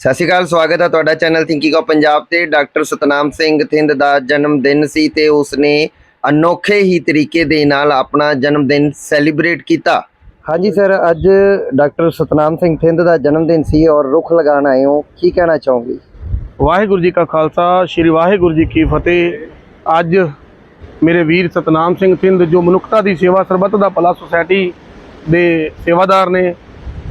ਸਤਿ ਸ਼੍ਰੀ ਅਕਾਲ ਸਵਾਗਤ ਹੈ ਤੁਹਾਡਾ ਚੈਨਲ ਥਿੰਕਿੰਗ ਆਫ ਪੰਜਾਬ ਤੇ। ਡਾਕਟਰ ਸਤਨਾਮ ਸਿੰਘ ਥਿੰਦ ਦਾ ਜਨਮ ਦਿਨ ਸੀ ਤੇ ਉਸਨੇ ਅਨੋਖੇ ਹੀ ਤਰੀਕੇ ਦੇ ਨਾਲ ਆਪਣਾ ਜਨਮ ਦਿਨ ਸੈਲੀਬ੍ਰੇਟ ਕੀਤਾ। ਹਾਂਜੀ ਸਰ ਅੱਜ ਡਾਕਟਰ ਸਤਨਾਮ ਸਿੰਘ ਥਿੰਦ ਦਾ ਜਨਮ ਦਿਨ ਸੀ ਔਰ ਰੁੱਖ ਲਗਾਉਣ ਆਏ ਹੋ। ਕੀ ਕਹਿਣਾ ਚਾਹੋਗੇ? ਵਾਹਿਗੁਰੂ ਜੀ ਕਾ ਖਾਲਸਾ ਸ੍ਰੀ ਵਾਹਿਗੁਰੂ ਜੀ ਕੀ ਫਤਿਹ। ਅੱਜ ਮੇਰੇ ਵੀਰ ਸਤਨਾਮ ਸਿੰਘ ਸਿੰਧ ਜੋ ਮਨੁੱਖਤਾ ਦੀ ਸੇਵਾ ਸਰਬੱਤ ਦਾ ਭਲਾ ਸੁਸਾਇਟੀ ਦੇ ਸੇਵਾਦਾਰ ਨੇ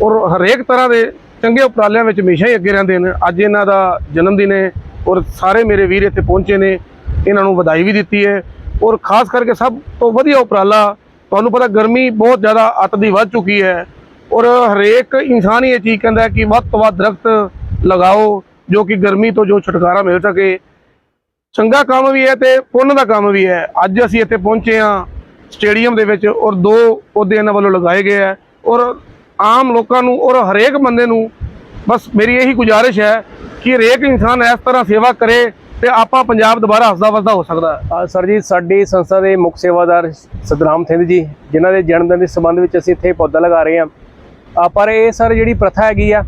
ਔਰ ਹਰੇਕ ਤਰ੍ਹਾਂ ਦੇ ਚੰਗੇ ਉਪਰਾਲਿਆਂ ਵਿੱਚ ਹਮੇਸ਼ਾ ਹੀ ਅੱਗੇ ਰਹਿੰਦੇ ਨੇ। ਅੱਜ ਇਹਨਾਂ ਦਾ ਜਨਮ ਦਿਨ ਹੈ ਔਰ ਸਾਰੇ ਮੇਰੇ ਵੀਰ ਇੱਥੇ ਪਹੁੰਚੇ ਨੇ। ਇਹਨਾਂ ਨੂੰ ਵਧਾਈ ਵੀ ਦਿੱਤੀ ਹੈ। ਔਰ ਖਾਸ ਕਰਕੇ ਸਭ ਤੋਂ ਵਧੀਆ ਉਪਰਾਲਾ, ਤੁਹਾਨੂੰ ਪਤਾ ਗਰਮੀ ਬਹੁਤ ਜ਼ਿਆਦਾ ਅੱਤ ਦੀ ਵੱਧ ਚੁੱਕੀ ਹੈ। ਔਰ ਹਰੇਕ ਇਨਸਾਨ ਹੀ ਇਹ ਚੀਜ਼ ਕਹਿੰਦਾ ਕਿ ਵੱਧ ਤੋਂ ਵੱਧ ਦਰਖਤ ਲਗਾਓ ਜੋ ਕਿ ਗਰਮੀ ਤੋਂ ਜੋ ਛੁਟਕਾਰਾ ਮਿਲ ਸਕੇ। ਚੰਗਾ ਕੰਮ ਵੀ ਹੈ ਤੇ ਪੁੰਨ ਦਾ ਕੰਮ ਵੀ ਹੈ। ਅੱਜ ਅਸੀਂ ਇੱਥੇ ਪਹੁੰਚੇ ਹਾਂ ਸਟੇਡੀਅਮ ਦੇ ਵਿੱਚ ਔਰ ਦੋ ਪੌਦੇ ਇਹਨਾਂ ਵੱਲੋਂ ਲਗਾਏ ਗਏ ਹੈ। ਔਰ ਆਮ ਲੋਕਾਂ ਨੂੰ ਔਰ ਹਰੇਕ ਬੰਦੇ ਨੂੰ ਬਸ ਮੇਰੀ ਇਹੀ ਗੁਜ਼ਾਰਿਸ਼ ਹੈ ਕਿ ਹਰੇਕ ਇਨਸਾਨ ਇਸ ਤਰ੍ਹਾਂ ਸੇਵਾ ਕਰੇ ਤੇ ਆਪਾਂ ਪੰਜਾਬ ਦੁਬਾਰਾ ਹੱਸਦਾ ਵਸਦਾ ਹੋ ਸਕਦਾ ਸਰ ਜੀ, ਸਾਡੀ ਸੰਸਥਾ ਦੇ ਮੁੱਖ ਸੇਵਾਦਾਰ ਸਤਨਾਮ ਸਿੰਘ ਜੀ, ਜਿਨ੍ਹਾਂ ਦੇ ਜਨਮ ਦਿਨ ਦੇ ਸੰਬੰਧ ਵਿੱਚ ਅਸੀਂ ਇੱਥੇ ਪੌਦਾ ਲਗਾ ਰਹੇ ਹਾਂ। ਪਰ ਇਹ ਸਰ ਜਿਹੜੀ ਪ੍ਰਥਾ ਹੈਗੀ ਆ,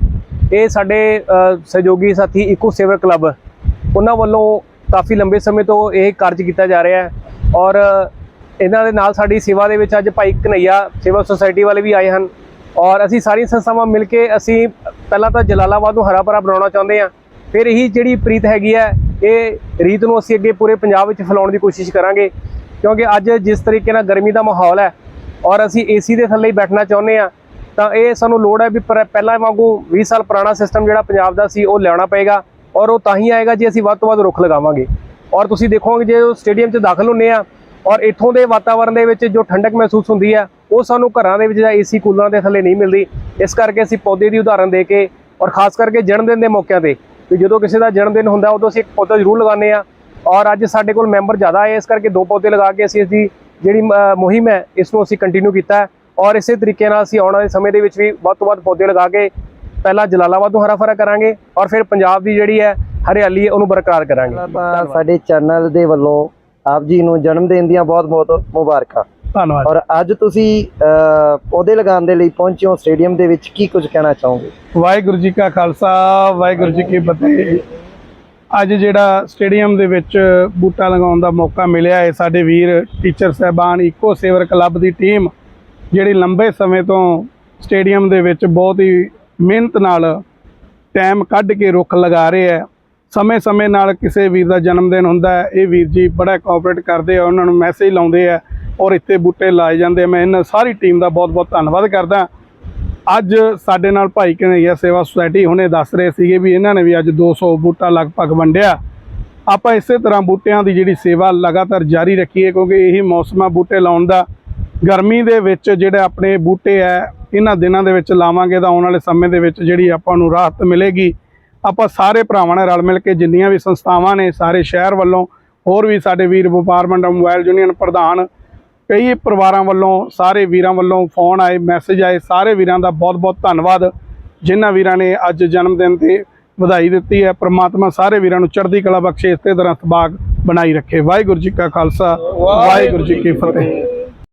ਇਹ ਸਾਡੇ ਸਹਿਯੋਗੀ ਸਾਥੀ ਇਕੋ ਸੇਵਰ ਕਲੱਬ ਉਹਨਾਂ ਵੱਲੋਂ ਕਾਫੀ ਲੰਬੇ ਸਮੇਂ ਤੋਂ ਇਹ ਕਾਰਜ ਕੀਤਾ ਜਾ ਰਿਹਾ ਹੈ। ਔਰ ਇਹਨਾਂ ਦੇ ਨਾਲ ਸਾਡੀ ਸੇਵਾ ਦੇ ਵਿੱਚ ਅੱਜ ਭਾਈ ਕਨਈਆ ਸੇਵਾ ਸੁਸਾਇਟੀ ਵਾਲੇ ਵੀ ਆਏ ਹਨ। ਔਰ ਅਸੀਂ ਸਾਰੀਆਂ ਸੰਸਥਾਵਾਂ ਮਿਲ ਕੇ ਅਸੀਂ ਪਹਿਲਾਂ ਤਾਂ ਜਲਾਲਾਬਾਦ ਨੂੰ ਹਰਾ ਭਰਾ ਬਣਾਉਣਾ ਚਾਹੁੰਦੇ ਹਾਂ। ਫਿਰ ਇਹੀ ਜਿਹੜੀ ਪ੍ਰੀਤ ਹੈਗੀ ਹੈ, ਇਹ ਰੀਤ ਨੂੰ ਅਸੀਂ ਅੱਗੇ ਪੂਰੇ ਪੰਜਾਬ ਵਿੱਚ ਫੈਲਾਉਣ ਦੀ ਕੋਸ਼ਿਸ਼ ਕਰਾਂਗੇ। ਕਿਉਂਕਿ ਅੱਜ ਜਿਸ ਤਰੀਕੇ ਨਾਲ ਗਰਮੀ ਦਾ ਮਾਹੌਲ ਹੈ ਔਰ ਅਸੀਂ ਏਸੀ ਦੇ ਥੱਲੇ ਹੀ ਬੈਠਣਾ ਚਾਹੁੰਦੇ ਹਾਂ, ਤਾਂ ਇਹ ਸਾਨੂੰ ਲੋੜ ਹੈ ਵੀ ਪਹਿਲਾਂ ਵਾਂਗੂ 20 ਸਾਲ ਪੁਰਾਣਾ ਸਿਸਟਮ ਜਿਹੜਾ ਪੰਜਾਬ ਦਾ ਸੀ, ਉਹ ਲਿਆਉਣਾ ਪਏਗਾ ਔਰ ਉਹ ਤਾਂ ਹੀ ਆਏਗਾ ਜੇ ਅਸੀਂ ਵੱਧ ਤੋਂ ਵੱਧ ਰੁੱਖ ਲਗਾਵਾਂਗੇ। ਔਰ ਤੁਸੀਂ ਦੇਖੋਗੇ, ਜੇ ਉਹ ਸਟੇਡੀਅਮ 'ਚ ਦਾਖਲ ਹੁੰਨੇ ਆ ਔਰ ਇੱਥੋਂ ਦੇ ਵਾਤਾਵਰਣ ਦੇ ਵਿੱਚ ਜੋ ਠੰਡਕ ਮਹਿਸੂਸ ਹੁੰਦੀ ਹੈ ਉਹ ਸਾਨੂੰ ਘਰਾਂ ਦੇ ਵਿੱਚ ਜਾਂ ਏਸੀ ਕੂਲਰਾਂ ਦੇ ਥੱਲੇ ਨਹੀਂ ਮਿਲਦੀ। ਇਸ ਕਰਕੇ ਅਸੀਂ ਪੌਦੇ ਦੀ ਉਦਾਹਰਨ ਦੇ ਕੇ ਔਰ ਖਾਸ ਕਰਕੇ ਜਨਮ ਦਿਨ ਦੇ ਮੌਕਿਆਂ ਤੇ, ਵੀ ਜਦੋਂ ਕਿਸੇ ਦਾ ਜਨਮ ਦਿਨ ਹੁੰਦਾ, ਉਦੋਂ ਅਸੀਂ ਇੱਕ ਪੌਦਾ ਜ਼ਰੂਰ ਲਗਾਉਂਦੇ ਆ ਔਰ ਅੱਜ ਸਾਡੇ ਕੋਲ ਮੈਂਬਰ ਜ਼ਿਆਦਾ ਹੈ ਇਸ ਕਰਕੇ ਦੋ ਪੌਦੇ ਲਗਾ ਕੇ ਅਸੀਂ ਇਸ ਦੀ ਜਿਹੜੀ ਮੁਹਿੰਮ ਹੈ, ਇਸ ਨੂੰ ਅਸੀਂ ਕੰਟੀਨਿਊ ਕੀਤਾ ਔਰ ਇਸੇ ਤਰੀਕੇ ਨਾਲ ਅਸੀਂ ਆਉਣ ਵਾਲੇ ਸਮੇਂ ਦੇ ਵਿੱਚ ਵੀ ਵੱਧ ਤੋਂ ਵੱਧ ਪੌਦੇ ਲਗਾ ਕੇ ਪਹਿਲਾਂ ਜਲਾਲਾਬਾਦ ਨੂੰ ਹਰਾ ਫਰਾ ਕਰਾਂਗੇ ਔਰ ਫਿਰ ਪੰਜਾਬ ਦੀ ਜਿਹੜੀ ਹੈ ਹਰਿਆਲੀ ਹੈ, ਉਹਨੂੰ ਬਰਕਰਾਰ ਕਰਾਂਗੇ। ਸਾਡੇ ਚੈਨਲ ਦੇ ਵੱਲੋਂ ਆਪ ਜੀ ਨੂੰ ਜਨਮ ਦਿਨ ਦੀਆਂ ਬਹੁਤ-ਬਹੁਤ ਮੁਬਾਰਕਾਂ। ਧੰਨਵਾਦ। ਔਰ ਅੱਜ ਤੁਸੀਂ ਪੌਦੇ ਲਗਾਉਣ ਦੇ ਲਈ ਪਹੁੰਚੇ ਹੋ ਸਟੇਡੀਅਮ ਦੇ ਵਿੱਚ ਕੀ ਕੁਝ ਕਹਿਣਾ ਚਾਹੋਗੇ? ਵਾਹਿਗੁਰੂ ਜੀ ਕਾ ਖਾਲਸਾ ਵਾਹਿਗੁਰੂ ਜੀ ਕੀ ਫਤਿਹ। ਅੱਜ ਜਿਹੜਾ ਸਟੇਡੀਅਮ ਦੇ ਵਿੱਚ ਬੂਟਾ ਲਗਾਉਣ ਦਾ ਮੌਕਾ ਮਿਲਿਆ ਹੈ ਸਾਡੇ ਵੀਰ ਟੀਚਰ ਸਹਿਬਾਨ ਇਕੋ ਸੇਵਰ ਕਲੱਬ ਦੀ ਟੀਮ ਜਿਹੜੀ ਲੰਬੇ ਸਮੇਂ ਤੋਂ ਸਟੇਡੀਅਮ ਦੇ ਵਿੱਚ ਬਹੁਤ ਹੀ ਮਿਹਨਤ ਨਾਲ ਟਾਈਮ ਕੱਢ ਕੇ ਰੁੱਖ ਲਗਾ ਰਹੇ ਹੈ। ਸਮੇਂ-ਸਮੇਂ ਨਾਲ ਕਿਸੇ ਵੀਰ ਦਾ ਜਨਮ ਦਿਨ ਹੁੰਦਾ ਹੈ ਇਹ ਵੀਰ ਜੀ ਬੜਾ ਕੋਆਪਰੇਟ ਕਰਦੇ ਆ ਉਹਨਾਂ ਨੂੰ ਮੈਸੇਜ ਲਾਉਂਦੇ ਆ ਔਰ ਇੱਥੇ ਬੂਟੇ ਲਾਏ ਜਾਂਦੇ ਮੈਂ ਇਹਨਾਂ ਸਾਰੀ ਟੀਮ ਦਾ ਬਹੁਤ-ਬਹੁਤ ਧੰਨਵਾਦ ਕਰਦਾ। ਅੱਜ ਸਾਡੇ ਨਾਲ ਭਾਈ ਕਨਈਆ ਸੇਵਾ ਸੁਸਾਇਟੀ ਹੁਣੇ ਦੱਸ ਰਹੇ ਸੀਗੇ ਵੀ ਇਹਨਾਂ ਨੇ ਵੀ ਅੱਜ 200 ਬੂਟਾ ਲਗਭਗ ਵੰਡਿਆ। ਆਪਾਂ ਇਸੇ ਤਰ੍ਹਾਂ ਬੂਟਿਆਂ ਦੀ ਜਿਹੜੀ ਸੇਵਾ ਲਗਾਤਾਰ ਜਾਰੀ ਰੱਖੀਏ ਕਿਉਂਕਿ ਇਹੀ ਮੌਸਮ ਆ ਬੂਟੇ ਲਾਉਣ ਦਾ। ਗਰਮੀ ਦੇ ਵਿੱਚ ਜਿਹੜੇ ਆਪਣੇ ਬੂਟੇ ਆ, ਇਹਨਾਂ ਦਿਨਾਂ ਦੇ ਵਿੱਚ ਲਾਵਾਂਗੇ ਤਾਂ ਆਉਣ ਵਾਲੇ ਸਮੇਂ ਦੇ ਵਿੱਚ ਜਿਹੜੀ ਆਪਾਂ ਨੂੰ ਰਾਹਤ ਮਿਲੇਗੀ। ਆਪਾਂ ਸਾਰੇ ਭਰਾਵਾਂ ਨੇ ਰਲ ਮਿਲ ਕੇ ਜਿੰਨੀਆਂ ਵੀ ਸੰਸਥਾਵਾਂ ਨੇ ਸਾਰੇ ਸ਼ਹਿਰ ਵੱਲੋਂ, ਹੋਰ ਵੀ ਸਾਡੇ ਵੀਰ ਵਪਾਰ ਮੰਡਲ, ਮੋਬਾਈਲ ਯੂਨੀਅਨ ਪ੍ਰਧਾਨ ਕਈ ਪਰਿਵਾਰਾਂ ਵੱਲੋਂ, ਸਾਰੇ ਵੀਰਾਂ ਵੱਲੋਂ ਫੋਨ ਆਏ ਮੈਸੇਜ ਆਏ, ਸਾਰੇ ਵੀਰਾਂ ਦਾ ਬਹੁਤ-ਬਹੁਤ ਧੰਨਵਾਦ। ਜਿਨ੍ਹਾਂ ਵੀਰਾਂ ਨੇ ਅੱਜ ਜਨਮ ਦਿਨ ਤੇ ਵਧਾਈ ਦਿੱਤੀ ਹੈ, ਪ੍ਰਮਾਤਮਾ ਸਾਰੇ ਵੀਰਾਂ ਨੂੰ ਚੜ੍ਹਦੀ ਕਲਾ ਬਖਸ਼ੇ, ਇਸੇ ਤਰ੍ਹਾਂ ਸਬਾਗ ਬਣਾਈ ਰੱਖੇ। ਵਾਹਿਗੁਰੂ ਜੀ ਕਾ ਖਾਲਸਾ, ਵਾਹਿਗੁਰੂ ਜੀ ਕੀ ਫਤਿਹ।